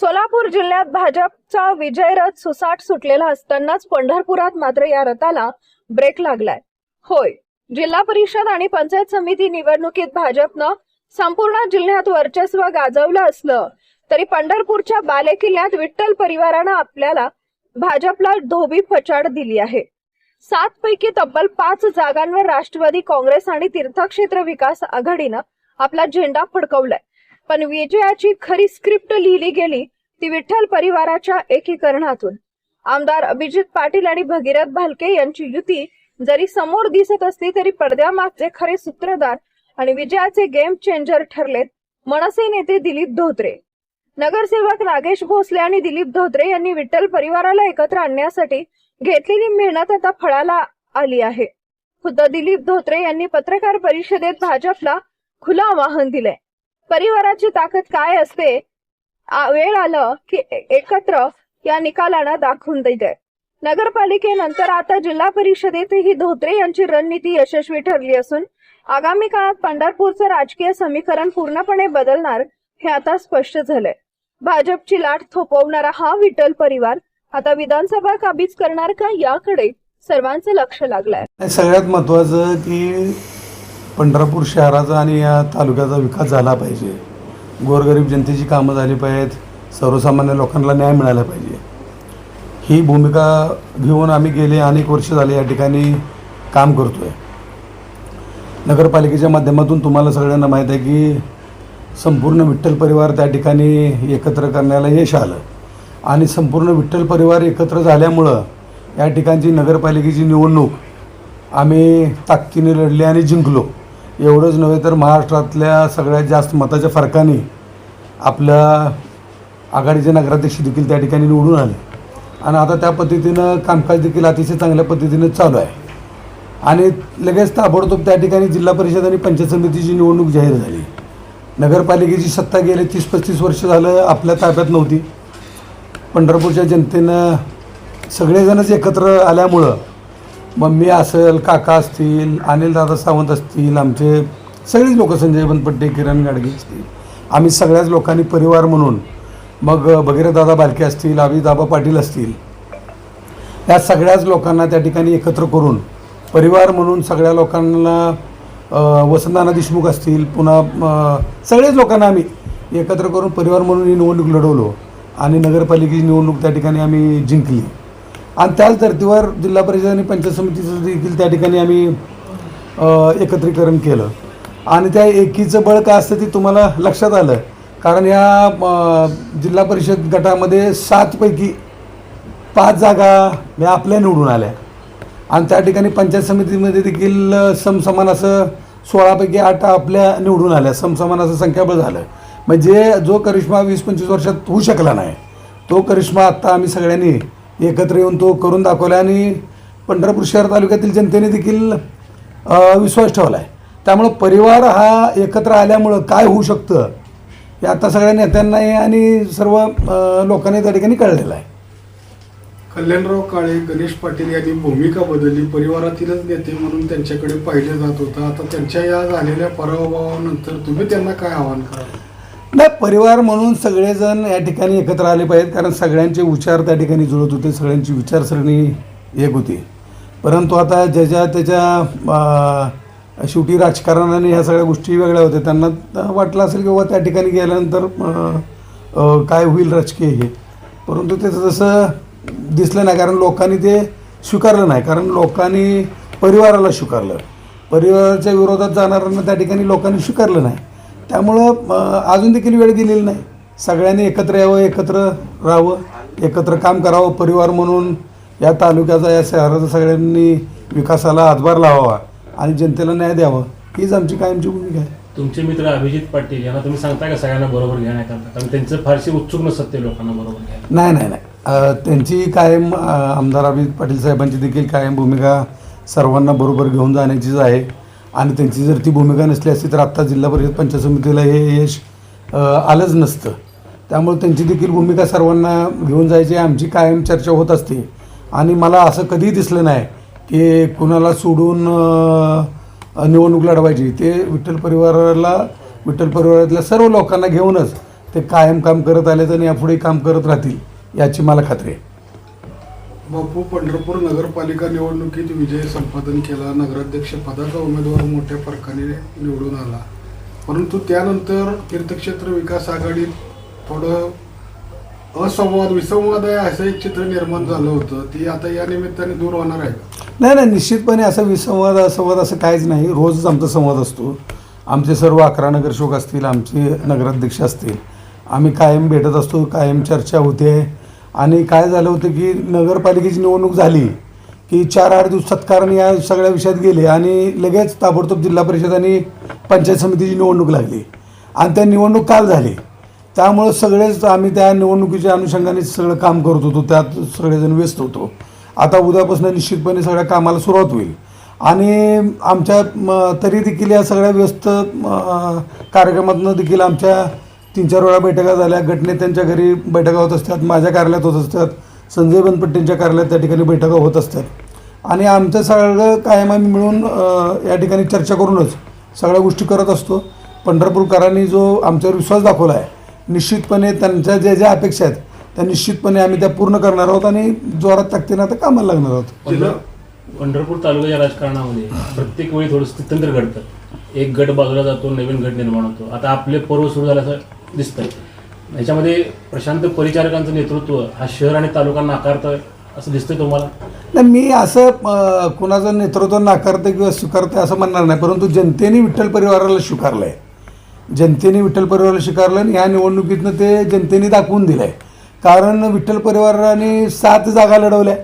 सोलापूर जिल्ह्यात भाजपचा विजय रथ सुसाट सुटलेला असतानाच पंढरपुरात मात्र या रथाला ब्रेक लागलाय. होय जिल्हा परिषद आणि पंचायत समिती निवडणुकीत भाजपनं संपूर्ण जिल्ह्यात वर्चस्व गाजवलं असलं तरी पंढरपूरच्या बालेकिल्ल्यात विठ्ठल परिवारानं आपल्याला भाजपला धोबी फचाड दिली आहे. सात पैकी तब्बल पाच जागांवर राष्ट्रवादी काँग्रेस आणि तीर्थक्षेत्र विकास आघाडीनं आपला झेंडा फडकवलाय. पण विजयाची खरी स्क्रिप्ट लिहिली गेली ती विठ्ठल परिवाराच्या एकीकरणातून. आमदार अभिजित पाटील आणि भगीरथ भालके यांची युती जरी समोर दिसत असली तरी पडद्यामागचे खरे सूत्रधार आणि विजयाचे गेम चेंजर ठरलेत मनसे नेते दिलीप धोत्रे. नगरसेवक नागेश भोसले आणि दिलीप धोत्रे यांनी विठ्ठल परिवाराला एकत्र आणण्यासाठी घेतलेली मेहनत आता फळाला आली आहे. खुद्द दिलीप धोत्रे यांनी पत्रकार परिषदेत भाजपला खुलं आवाहन दिलंय. परिवाराची ताकद काय असते वेळ आलं की एकत्र या निकालानं दाखवून देते. नगरपालिकेनंतर आता जिल्हा परिषदेतही धोत्रे यांची रणनीती यशस्वी ठरली असून आगामी काळात पंढरपूरचं राजकीय समीकरण पूर्णपणे बदलणार हे आता स्पष्ट झालंय. भाजपची लाट थोपवणारा हा विठ्ठल परिवार आता विधानसभा काबीज करणार का याकडे सर्वांचं लक्ष लागलंय. सगळ्यात महत्वाचं की पंढरपूर शहराचा आणि या तालुक्याचा विकास झाला पाहिजे. गोरगरीब जनतेची कामं झाली पाहिजेत. सर्वसामान्य लोकांना न्याय मिळाला पाहिजे. ही भूमिका घेऊन आम्ही गेले अनेक वर्ष झाले या ठिकाणी काम करतो आहे नगरपालिकेच्या माध्यमातून तुम्हाला सगळ्यांना माहीत आहे की संपूर्ण विठ्ठल परिवार त्या ठिकाणी एकत्र करण्याला यश आलं. आणि संपूर्ण विठ्ठल परिवार एकत्र झाल्यामुळं या ठिकाणची नगरपालिकेची निवडणूक आम्ही ताकदीने लढली आणि जिंकलो. एवढंच नव्हे तर महाराष्ट्रातल्या सगळ्यात जास्त मताच्या फरकाने आपल्या आघाडीचे नगराध्यक्ष देखील त्या ठिकाणी निवडून आले. आणि आता त्या पद्धतीनं कामकाज देखील अतिशय चांगल्या पद्धतीनं चालू आहे. आणि लगेच ताबडतोब त्या ठिकाणी जिल्हा परिषद आणि पंचायत समितीची निवडणूक जाहीर झाली. नगरपालिकेची सत्ता गेले तीस पस्तीस वर्ष झालं आपल्या ताब्यात नव्हती. पंढरपूरच्या जनतेनं सगळेजणच एकत्र आल्यामुळं मम्मी असेल काका असतील अनिलदादा सावंत असतील आमचे सगळेच लोक संजय बनपट्टे किरण गाडगे असतील. आम्ही सगळ्याच लोकांनी परिवार म्हणून मग भगीरथदादा बालके असतील अभिदाबा पाटील असतील. या सगळ्याच लोकांना त्या ठिकाणी एकत्र करून परिवार म्हणून सगळ्या लोकांना अ, वसंतनाना देशमुख असतील पुन्हा सगळेच लोकांना आम्ही एकत्र करून परिवार म्हणून ही निवडणूक लढवलो आणि नगरपालिकेची निवडणूक त्या ठिकाणी आम्ही जिंकली. आणि त्याच धर्तीवर जिल्हा परिषद आणि पंचायत समितीचं देखील त्या ठिकाणी आम्ही एकत्रीकरण केलं. आणि त्या एकीचं बळ काय असतं ते तुम्हाला लक्षात आलं. कारण या जिल्हा परिषद गटामध्ये सातपैकी पाच जागा या आपल्या निवडून आल्या. आणि त्या ठिकाणी पंचायत समितीमध्ये देखील समसमान असं सोळापैकी आठ आपल्या निवडून आल्या. समसमान असं संख्याबळ झालं. म्हणजे जो करिश्मा वीस पंचवीस वर्षात होऊ शकला नाही तो करिश्मा आत्ता आम्ही सगळ्यांनी एकत्र येऊन तो करून दाखवला आणि पंढरपूर शहर तालुक्यातील जनतेने देखील विश्वास ठेवला आहे त्यामुळं परिवार हा एकत्र आल्यामुळं काय होऊ शकतं हे आता सगळ्या नेत्यांनाही आणि सर्व लोकांनी त्या ठिकाणी कळलेलं आहे. कल्याणराव काळे गणेश पाटील यांनी भूमिका बदलली. परिवारातीलच नेते म्हणून त्यांच्याकडे पाहिले जात होतं. आता त्यांच्या या झालेल्या पराभवानंतर तुम्ही त्यांना काय आवाहन कराल? नाही परिवार म्हणून सगळेजण या ठिकाणी एकत्र आले पाहिजेत कारण सगळ्यांचे विचार त्या ठिकाणी जुळत होते सगळ्यांची विचारसरणी एक होती. परंतु आता ज्याच्या त्याच्या शेवटी राजकारणाने ह्या सगळ्या गोष्टी वेगळ्या होत्या. त्यांना वाटलं असेल की बाबा त्या ठिकाणी गेल्यानंतर काय होईल राजकीय हे. परंतु ते जसं दिसलं नाही कारण लोकांनी ते स्वीकारलं नाही कारण लोकांनी परिवाराला स्वीकारलं. परिवाराच्या विरोधात जाणाऱ्यांना त्या ठिकाणी लोकांनी स्वीकारलं नाही. त्यामुळं अजून देखील वेळ दिलेली नाही. सगळ्यांनी एकत्र यावं एकत्र राहावं एकत्र काम करावं परिवार म्हणून या तालुक्याचा या शहराचा सगळ्यांनी विकासाला हातभार लावावा आणि जनतेला न्याय द्यावा. हीच आमची कायमची भूमिका आहे. तुमचे मित्र अभिजित पाटील यांना तुम्ही सांगताय का सगळ्यांना बरोबर घेण्याकरता? कारण त्यांचं फारशी उत्सुक नसत ते लोकांना बरोबर घ्यायला. नाही नाही नाही. त्यांची कायम आमदार अभिजित पाटील साहेबांची देखील कायम भूमिका सर्वांना बरोबर घेऊन जाण्याचीच आहे. आणि त्यांची जर ती भूमिका नसली असती तर आत्ता जिल्हा परिषद पंचायत समितीला हे यश आलंच नसतं. त्यामुळे त्यांची देखील भूमिका सर्वांना घेऊन जायची आमची कायम चर्चा होत असते. आणि मला असं कधीही दिसलं नाही की कुणाला सोडून निवडणूक लढवायची. ते विठ्ठल परिवाराला विठ्ठल परिवारातल्या सर्व लोकांना घेऊनच ते कायम काम करत आलेत आणि यापुढे काम करत राहतील याची मला खात्री आहे. बापू पंढरपूर नगरपालिका निवडणुकीत विजय संपादन केला. नगराध्यक्ष पदाचा उमेदवार मोठ्या फरकाने निवडून आला. परंतु त्यानंतर तीर्थक्षेत्र विकास आघाडीत थोडं असंवाद विसंवाद आहे असं एक चित्र निर्माण झालं होतं. ती आता या निमित्ताने दूर होणार आहे का? नाही नाही निश्चितपणे असा विसंवाद असंवाद असं काहीच नाही. रोजच आमचा संवाद असतो. आमचे सर्व अकरा नगरसेवक असतील आमचे नगराध्यक्ष असतील. आम्ही कायम भेटत असतो कायम चर्चा होते. आणि काय झालं होतं की नगरपालिकेची निवडणूक झाली की चार आठ दिवसात कारण या सगळ्या विषयात गेले आणि लगेच ताबडतोब जिल्हा परिषद आणि पंचायत समितीची निवडणूक लागली. आणि त्या निवडणूक काल झाली. त्यामुळं सगळेच आम्ही त्या निवडणुकीच्या अनुषंगाने सगळं काम करत होतो. त्यात सगळेजण व्यस्त होतो. आता उद्यापासून निश्चितपणे सगळ्या कामाला सुरुवात होईल. आणि आमच्या म, तरी देखील या सगळ्या व्यस्त कार्यक्रमातून देखील आमच्या तीन चार वेळा बैठका झाल्या. गटनेत्यांच्या घरी बैठका होत असतात. माझ्या कार्यालयात होत असतात. संजय बनपट्टींच्या कार्यालयात त्या ठिकाणी बैठका होत असतात. आणि आमचं सगळं कायम आम्ही मिळून या ठिकाणी चर्चा करूनच सगळ्या गोष्टी करत असतो. पंढरपूरकरांनी जो आमच्यावर विश्वास दाखवला आहे निश्चितपणे त्यांच्या ज्या ज्या अपेक्षा आहेत त्या निश्चितपणे आम्ही त्या पूर्ण करणार आहोत आणि जोरात ताकदीनं आता कामाला लागणार आहोत. पंढरपूर तालुक्याच्या राजकारणामध्ये प्रत्येक वेळी थोडं स्थित्यंतर घडतं. एक गट बाजूला जातो नवीन गट निर्माण होतो. आता आपले पर्व सुरू झाल्याचं दिसतंय. याच्यामध्ये प्रशांत परिचारकांचं नेतृत्व हा शहर आणि तालुका नाकारतं असं दिसतंय तुम्हाला? नाही मी असं कुणाचं नेतृत्व नाकारतं किंवा स्वीकारतं असं म्हणणार नाही परंतु जनतेने विठ्ठल परिवाराला स्वीकारलं आहे जनतेने विठ्ठल परिवाराला स्वीकारलं आणि ह्या निवडणुकीतनं ते जनतेने दाखवून दिलं आहे कारण विठ्ठल परिवाराने सात जागा लढवल्या.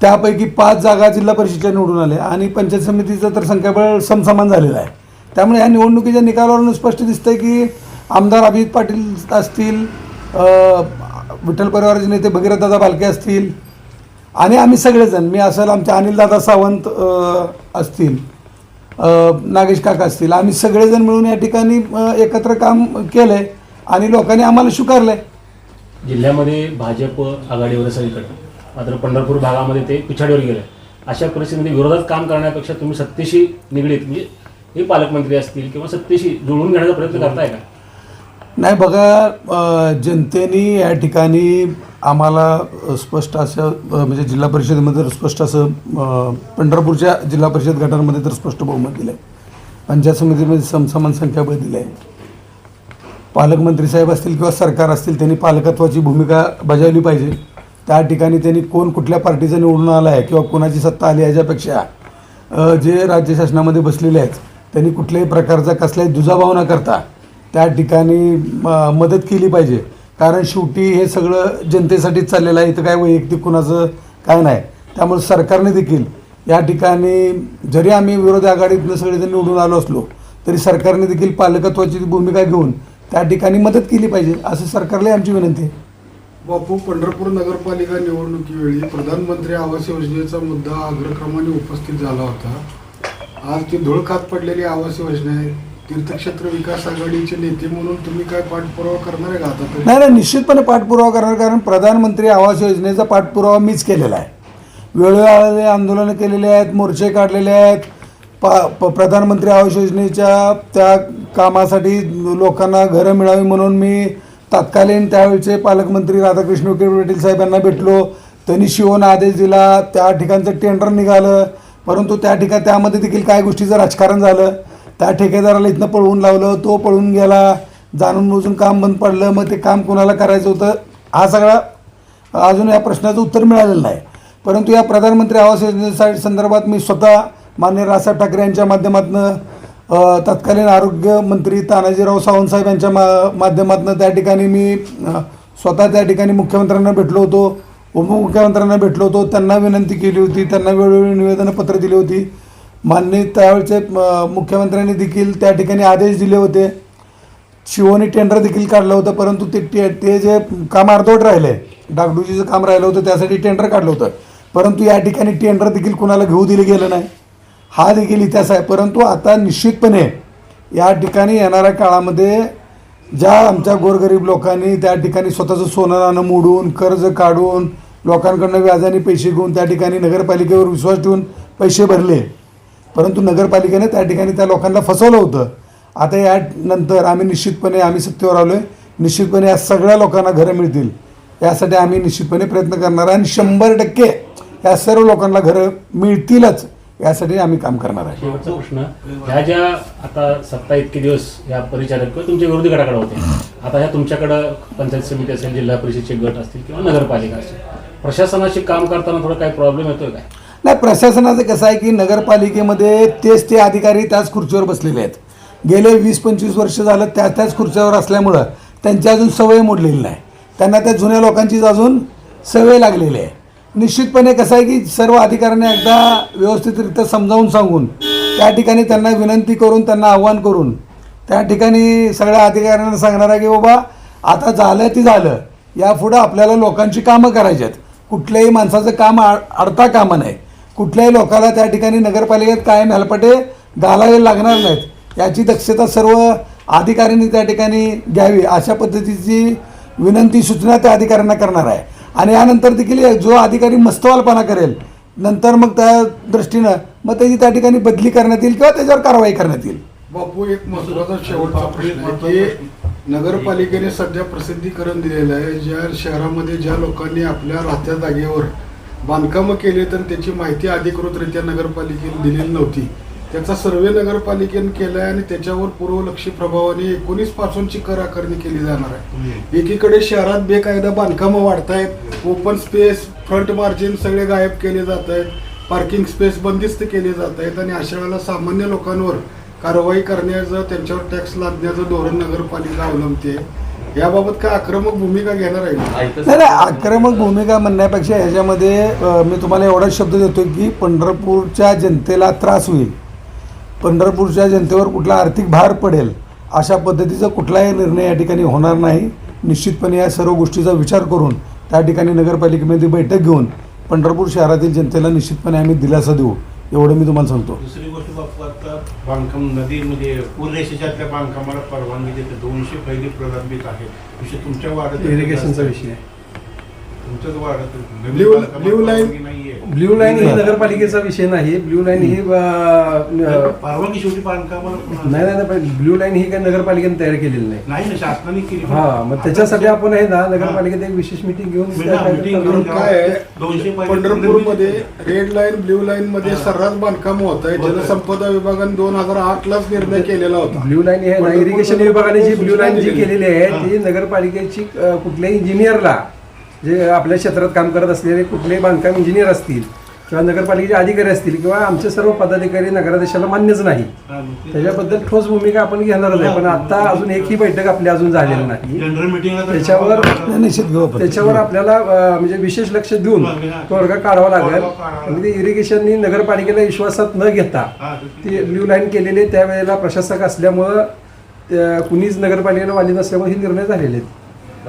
त्यापैकी पाच जागा जिल्हा परिषदेच्या निवडून आल्या आणि पंचायत समितीचं तर संख्याबळ समसमान झालेलं आहे. त्यामुळे ह्या निवडणुकीच्या निकालावरून स्पष्ट दिसतंय की आमदार अभिजित पाटील असतील विठ्ठल परिवाराचे नेते भगीरथदादा बालके असतील आणि आम्ही सगळेजण मी असेल आमचे अनिलदादा सावंत असतील नागेश काका असतील आम्ही सगळेजण मिळून या ठिकाणी एकत्र काम केलं आहे आणि लोकांनी आम्हाला स्वीकारलं आहे जिल्ह्यामध्ये भाजप आघाडीवर सगळीकडे. मात्र पंढरपूर भागामध्ये ते पिछाडीवर गेले अशा परिस्थितीमध्ये विरोधात काम करण्यापेक्षा तुम्ही सत्तेशी निगडीत म्हणजे हे पालकमंत्री असतील किंवा सत्तेशी जुळवून घेण्याचा प्रयत्न करताय का? नाही बघा जनतेने या ठिकाणी आम्हाला स्पष्ट असं म्हणजे जिल्हा परिषदेमध्ये तर स्पष्ट असं पंढरपूरच्या जिल्हा परिषद गटांमध्ये तर स्पष्ट बहुमत दिलं आहे पंचायत समितीमध्ये समसमान संख्याबळ दिलं आहे पालकमंत्री साहेब असतील किंवा सरकार असतील त्यांनी पालकत्वाची भूमिका बजावली पाहिजे. त्या ठिकाणी त्यांनी कोण कुठल्या पार्टीचा निवडून आला आहे किंवा कोणाची सत्ता आली याच्यापेक्षा जे राज्य शासनामध्ये बसलेले आहेत त्यांनी कुठल्याही प्रकारचा कसलाही दुजाभाव न करता त्या ठिकाणी म- मदत केली पाहिजे. कारण शेवटी हे सगळं जनतेसाठीच चाललेलं आहे. इथं काय वैयक्तिक कुणाचं काय नाही. त्यामुळे सरकारने देखील या ठिकाणी जरी आम्ही विरोधी आघाडीतनं सगळेजण निवडून आलो असलो तरी सरकारने देखील पालकत्वाची भूमिका घेऊन त्या ठिकाणी मदत केली पाहिजे असं सरकारला आमची विनंती आहे. बापू पंढरपूर नगरपालिका निवडणुकीवेळी प्रधानमंत्री आवास योजनेचा मुद्दा अग्रक्रमाने उपस्थित झाला होता. आज ती धुळखात पडलेली आवास योजना आहे. तीर्थक्षेत्र विकास आघाडीचे नेते म्हणून तुम्ही काय पाठपुरावा करणार आहे का आता नाही नाही निश्चितपणे पाठपुरावा करणार कारण प्रधानमंत्री आवास योजनेचा पाठपुरावा मीच केलेला आहे. वेळोवेळी आंदोलनं केलेले आहेत मोर्चे काढलेले आहेत. पा प प्रधानमंत्री आवास योजनेच्या त्या कामासाठी लोकांना घरं मिळावी म्हणून मी तत्कालीन त्यावेळचे पालकमंत्री राधाकृष्ण विखे पाटील साहेब यांना भेटलो. त्यांनी शिवून आदेश दिला त्या ठिकाणचं टेंडर निघालं. परंतु त्या ठिकाणी त्यामध्ये देखील काय गोष्टीचं राजकारण झालं. त्या ठेकेदाराला इथनं पळवून लावलं तो पळून गेला. जाणून बुजून काम बंद पडलं. मग ते काम कोणाला करायचं होतं? हा सगळा अजून या प्रश्नाचं उत्तर मिळालेलं नाही. परंतु या प्रधानमंत्री आवास योजनेसाठी संदर्भात मी स्वतः मान्य राजसाहेब ठाकरे यांच्या माध्यमातून तत्कालीन आरोग्यमंत्री तानाजीराव सावंतसाहेब यांच्या मा माध्यमातून त्या ठिकाणी मी स्वतः त्या ठिकाणी मुख्यमंत्र्यांना भेटलो होतो. उपमुख्यमंत्र्यांना भेटलो होतो त्यांना विनंती केली होती त्यांना वेळोवेळी निवेदनपत्र दिली होती. माननीय त्यावेळचे मुख्यमंत्र्यांनी देखील त्या ठिकाणी आदेश दिले होते. शिवोनी टेंडर देखील काढलं होतं परंतु ते टे ते जे काम अर्धवट राहिलं आहे डागडुजीचं काम राहिलं होतं त्यासाठी टेंडर काढलं होतं. परंतु या ठिकाणी टेंडर देखील कुणाला घेऊ दिलं गेलं नाही. हा देखील इतिहास आहे. परंतु आता निश्चितपणे या ठिकाणी येणाऱ्या काळामध्ये ज्या आमच्या गोरगरीब लोकांनी त्या ठिकाणी स्वतःचं सोनं नाणं मोडून कर्ज काढून लोकांकडनं व्याजाने पैसे घेऊन त्या ठिकाणी नगरपालिकेवर विश्वास ठेवून पैसे भरले. परंतु नगरपालिकेने त्या ठिकाणी त्या लोकांना फसवलं होतं. आता या नंतर आम्ही निश्चितपणे आम्ही सत्तेवर आलो आहे निश्चितपणे या सगळ्या लोकांना घरं मिळतील. यासाठी आम्ही निश्चितपणे प्रयत्न करणार आहे आणि शंभर टक्के या सर्व लोकांना घरं मिळतीलच यासाठी आम्ही काम करणार आहे. शेवटचा प्रश्न ह्या ज्या आता सत्ता इतके दिवस या परिचारक किंवा तुमच्या विरोधी गटाकडे होते आता ह्या तुमच्याकडं पंचायत समिती असेल जिल्हा परिषदचे गट असतील किंवा नगरपालिका असेल प्रशासनाशी काम करताना थोडा काही प्रॉब्लेम येतोय काय? नाही प्रशासनाचं कसं आहे की नगरपालिकेमध्ये तेच ते अधिकारी त्याच खुर्चीवर बसलेले आहेत. गेले वीस पंचवीस वर्ष झालं त्या त्याच खुर्च्यावर असल्यामुळं त्यांची अजून सवय मोडलेली नाही. त्यांना त्या जुन्या लोकांचीच अजून सवय लागलेली आहे. निश्चितपणे कसं आहे की सर्व अधिकाऱ्यांनी एकदा व्यवस्थितरित्या समजावून सांगून त्या ठिकाणी त्यांना विनंती करून त्यांना आव्हान करून त्या ठिकाणी सगळ्या अधिकाऱ्यांना सांगणार आहे की बाबा आता झालं ते झालं. यापुढं आपल्याला लोकांची कामं करायची आहेत. कुठल्याही माणसाचं काम अडता कामा नाही. कुठल्याही लोकाला त्या ठिकाणी नगरपालिकेत कायम हेलपटे घालावे लागणार नाहीत. याची दक्षता सर्व अधिकाऱ्यांनी त्या ठिकाणी घ्यावी अशा पद्धतीची विनंती सूचना त्या अधिकाऱ्यांना करणार आहे. आणि यानंतर देखील जो अधिकारी मस्तवालपणा करेल नंतर मग त्या दृष्टीनं मग त्याची त्या ठिकाणी बदली करण्यात येईल किंवा त्याच्यावर कारवाई करण्यात येईल? बापू एक महत्त्वाचा शेवटचा प्रश्न की नगरपालिकेने सध्या प्रसिद्धीकरण दिलेलं आहे. ज्या शहरामध्ये ज्या लोकांनी आपल्या राहत्या जागेवर बांधकामं केली तर त्याची माहिती अधिकृतरित्या नगरपालिकेने दिलेली नव्हती. त्याचा सर्वे नगरपालिकेने केला आहे आणि त्याच्यावर पूर्वलक्षी प्रभावाने एकोणीस पासूनची कर आकारणी केली जाणार आहे. एकीकडे शहरात बेकायदा बांधकामं वाढतायत. ओपन स्पेस फ्रंट मार्जिन सगळे गायब केले जात आहेत. पार्किंग स्पेस बंदिस्त केले जात आहेत. आणि अशा वेळेला सामान्य लोकांवर कारवाई करण्याचं त्यांच्यावर टॅक्स लादण्याचं धोरण नगरपालिका अवलंबते. याबाबत काय आक्रमक भूमिका घेणार आहे? नाही नाही आक्रमक भूमिका म्हणण्यापेक्षा ह्याच्यामध्ये अ, मी तुम्हाला एवढाच शब्द देतो की पंढरपूरच्या जनतेला त्रास होईल. पंढरपूरच्या जनतेवर कुठला आर्थिक भार पडेल अशा पद्धतीचा कुठलाही निर्णय या ठिकाणी होणार नाही. निश्चितपणे या सर्व गोष्टीचा विचार करून त्या ठिकाणी नगरपालिकेमध्ये बैठक घेऊन पंढरपूर शहरातील जनतेला निश्चितपणे आम्ही दिलासा देऊ. एवढं मी तुम्हाला सांगतो. दुसरी गोष्ट बापू आता बांधकाम नदीमध्ये पूररेषेच्या बांधकामाला परवानगी देते. दोनशे पहिली प्रलंबित आहे. विषय तुमच्या वाढत इरिगेशनचा विषय आहे. तुमच्याच नाहीये. ब्ल्यू लाईन ही नगरपालिकेचा विषय नाही ब्ल्यू लाईन ही अं, परवानगी शेवटी बांधकामाला नाही नाही नाही ब्ल्यू लाईन ही काही नगरपालिकेने तयार केलेली नाही. नाही ना शासनाने केली. हा मग त्याच्यासाठी आपण आहे ना नगरपालिकेत एक विशेष मिटिंग घेऊन meeting काय आहे? दोनशे पहिली पंढरपूरमध्ये रेड लाईन ब्ल्यू लाईन मध्ये सर्रास बांधकाम होत आहे. जलसंपदा विभागाने दोन हजार आठ लाच निर्णय केलेला होता. ब्ल्यू लाईन हे ना इरिगेशन विभागाने जी ब्ल्यू लाईन जी केलेली आहे ती नगरपालिकेची अं, कुठल्याही इंजिनियरला जे आपल्या क्षेत्रात काम करत असलेले कुठलेही बांधकाम इंजिनियर असतील किंवा नगरपालिकेचे अधिकारी असतील किंवा आमचे सर्व पदाधिकारी नगराध्यक्षाला मान्यच नाही. त्याच्याबद्दल ठोस भूमिका आपण घेणारच आहे. पण आता अजून एकही बैठक आपली अजून झालेली नाही. त्याच्यावर- त्याच्यावर आपल्याला म्हणजे विशेष लक्ष देऊन तोडगा काढावा लागेल. आणि ते इरिगेशननी नगरपालिकेला विश्वासात न घेता ती ब्ल्यू लाईन केलेली त्यावेळेला प्रशासक असल्यामुळं कुणीच नगरपालिकेला वाली नसल्यामुळे हे निर्णय झालेले आहेत.